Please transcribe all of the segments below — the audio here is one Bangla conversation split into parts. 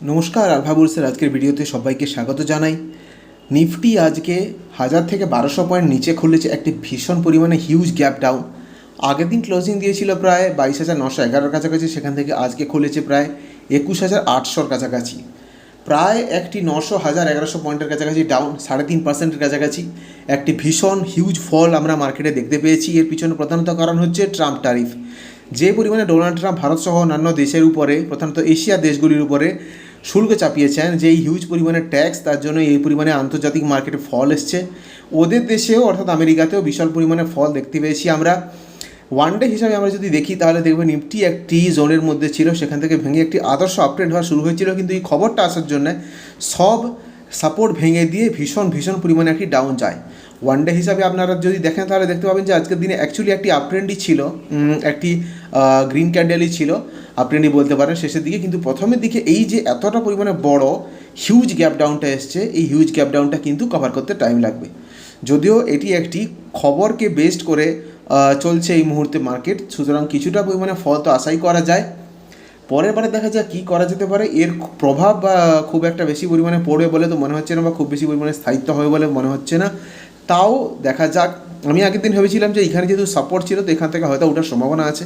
নমস্কার, আলফা বুলসের আজকের ভিডিওতে সবাইকে স্বাগত জানাই। নিফটি আজকে হাজার থেকে বারোশো পয়েন্ট নিচে খুলেছে একটি ভীষণ পরিমাণে হিউজ গ্যাপ ডাউন আগের দিন ক্লোজিং দিয়েছিল প্রায় বাইশ হাজার নশো এগারোর কাছাকাছি, সেখান থেকে আজকে খুলেছে প্রায় একুশ হাজার আটশোর কাছাকাছি। প্রায় একটি নশো হাজার এগারোশো পয়েন্টের কাছাকাছি ডাউন সাড়ে তিন পার্সেন্টের কাছাকাছি। একটি ভীষণ হিউজ ফল আমরা মার্কেটে দেখতে পেয়েছি। এর পিছনে প্রধানত কারণ হচ্ছে ট্রাম্প ট্যারিফ যে পরিমাণে ডোনাল্ড ট্রাম্প ভারত সহ অন্যান্য দেশের উপরে, প্রধানত এশিয়া দেশগুলির উপরে শুল্ক চাপিয়েছেন, যে এই হিউজ পরিমাণে ট্যাক্স তার জন্য এই পরিমাণে আন্তর্জাতিক মার্কেটে ফল এসছে। ওদের দেশেও, অর্থাৎ আমেরিকাতেও বিশাল পরিমাণে ফল দেখতে পেয়েছি আমরা। ওয়ান ডে হিসাবে আমরা যদি দেখি, তাহলে দেখবে নিফটি একটি জোনের মধ্যে ছিল, সেখান থেকে ভেঙে একটি আদর্শ আপট্রেন্ড হওয়া শুরু হয়েছিল। কিন্তু এই খবরটা আসার জন্য সব সাপোর্ট ভেঙে দিয়ে ভীষণ ভীষণ পরিমাণে একটি ডাউন যায়। ওয়ান ডে হিসাবে আপনারা যদি দেখেন, তাহলে দেখতে পাবেন যে আজকের দিনে অ্যাকচুয়ালি একটি আপট্রেন্ডই ছিল একটি গ্রিন ক্যান্ডেলই ছিল আপট্রেন্ডই বলতে পারেন শেষের দিকে, কিন্তু প্রথমের দিকে এই যে এতটা পরিমাণে বড় হিউজ গ্যাপ ডাউনটা এসছে, এই হিউজ গ্যাপ ডাউনটা কিন্তু কভার করতে টাইম লাগবে। যদিও এটি একটি খবরকে বেস্ট করে চলছে এই মুহূর্তে মার্কেট সুতরাং কিছুটা পরিমাণে ফল তো আশাই করা যায়। পরের বারে দেখা যাক কী করা যেতে পারে, এর প্রভাব বা খুব একটা বেশি পরিমাণে পড়বে বলে তো মনে হচ্ছে না বা খুব বেশি পরিমাণে স্থায়িত্ব হবে বলে মনে হচ্ছে না। তাও দেখা যাক। আমি আগের দিন ভেবেছিলাম যে এখানে যেহেতু সাপোর্ট ছিল, তো এখান থেকে হয়তো ওঠার সম্ভাবনা আছে।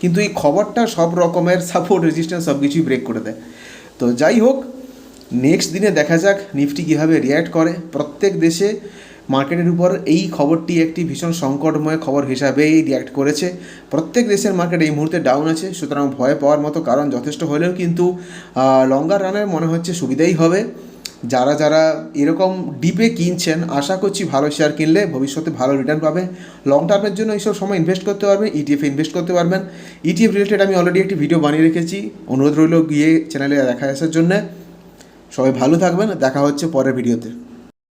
কিন্তু এই খবরটা সব রকমের সাপোর্ট রেজিস্ট্যান্স সব কিছুই ব্রেক করে দেয়। তো যাই হোক নেক্সট দিনে দেখা যাক নিফটি কীভাবে রিয়্যাক্ট করে। প্রত্যেক দেশে মার্কেটের উপর এই খবরটি একটি ভীষণ সংকটময় খবর হিসাবেই রিয়্যাক্ট করেছে। প্রত্যেক দেশের মার্কেট এই মুহূর্তে ডাউন আছে। সুতরাং ভয় পাওয়ার মতো কারণ যথেষ্ট হলেও কিন্তু লঙ্গার রানের মনে হচ্ছে সুবিধাই হবে। যারা যারা এরকম ডিপে কিনছেন, আশা করছি ভালো শেয়ার কিনলে ভবিষ্যতে ভালো রিটার্ন পাবে। লং টার্মের জন্য এইসব সময় ইনভেস্ট করতে পারবেন ইটিএফে ইনভেস্ট করতে পারবেন। ইটিএফ রিলেটেড আমি অলরেডি একটি ভিডিও বানিয়ে রেখেছি। অনুরোধ রইল গিয়ে চ্যানেলে দেখা আসার জন্যে। সবাই ভালো থাকবেন, দেখা হচ্ছে পরের ভিডিওতে